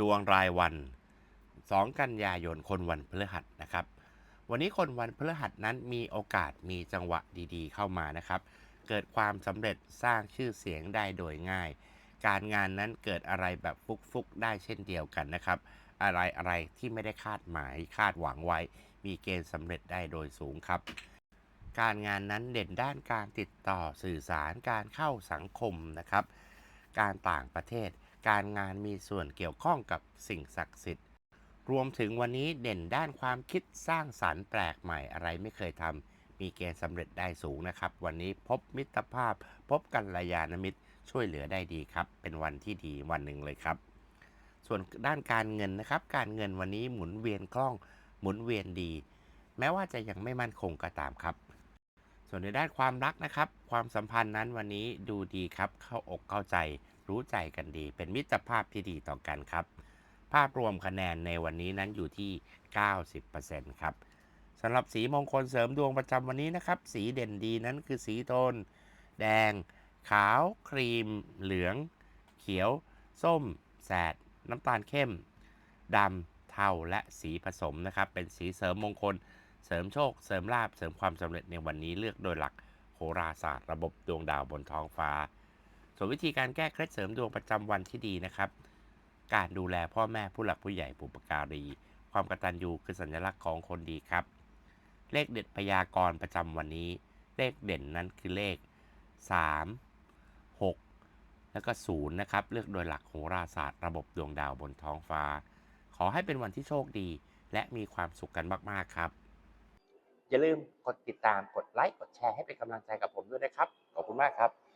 ดวงรายวัน 2 กันยายนคนวันพฤหัสนะครับ วันนี้คนวันพฤหัสนั้นมีโอกาสมีจังหวะดีๆ เข้ามานะครับ เกิดความสำเร็จสร้างชื่อเสียงได้โดยง่าย การงานนั้นเกิดอะไรแบบฟุกๆได้เช่นเดียวกันนะครับ อะไรอะไรที่ไม่ได้คาดหมายคาดหวังไว้ มีเกณฑ์สำเร็จได้โดยสูงครับการงานนั้นเด่นด้านการติดต่อสื่อสารการเข้าสังคมนะครับ การต่างประเทศ การงานมีส่วนเกี่ยวข้องกับสิ่งศักดิ์สิทธิ์ รวมถึงวันนี้เด่นด้านความคิดสร้างสรรค์แปลกใหม่อะไรไม่เคยทำมีเกณฑ์สำเร็จได้สูงนะครับ วันนี้พบมิตรภาพ พบกัลยาณมิตรช่วยเหลือได้ดีครับ เป็นวันที่ดีวันหนึ่งเลยครับ ส่วนด้านการเงินนะครับ การเงินวันนี้หมุนเวียนคล่อง หมุนเวียนดี แม้ว่าจะยังไม่มั่นคงก็ตามครับ ส่วนในด้านความรักนะครับ ความสัมพันธ์นั้นวันนี้ดูดีครับ เข้าอกเข้าใจ รู้ใจกันดี เป็นมิตรภาพที่ดีต่อกันครับ ภาพรวมคะแนนในวันนี้นั้นอยู่ที่ 90%ครับสำหรับสีมงคลเสริมดวงประจำวันนี้นะครับ สีเด่นดีนั้นคือสีโทน แดง ขาว ครีม เหลือง เขียว ส้ม แสด น้ำตาลเข้มดำเทาและสีผสมนะครับ เป็นสีเสริมมงคล เสริมโชค เสริมลาบเสริมความสำเร็จในวันนี้เลือกโดยหลักโหราศาสตร์ ระบบดวงดาวบนท้องฟ้า ส่วนวิธีการแก้เคล็ดเสริมดวงประจำวันที่ดีนะครับ การดูแลพ่อแม่ผู้หลักผู้ใหญ่ผู้ปการี ความกตัญญูคือสัญลักษณ์ของคนดีครับ เลขเด็ดพยากรณ์ประจำวันนี้ เลขเด่นนั้นคือเลข 3 6 แล้วก็0นะครับ เลือกโดยหลักโหราศาสตร์ระบบดวงดาวบนท้องฟ้า ขอให้เป็นวันที่โชคดี และมีความสุขกันมาก ๆ ครับ อย่าลืมกดติดตาม กดไลค์ กดแชร์ให้เป็นกำลังใจกับผมด้วยนะครับ ขอบคุณมากครับ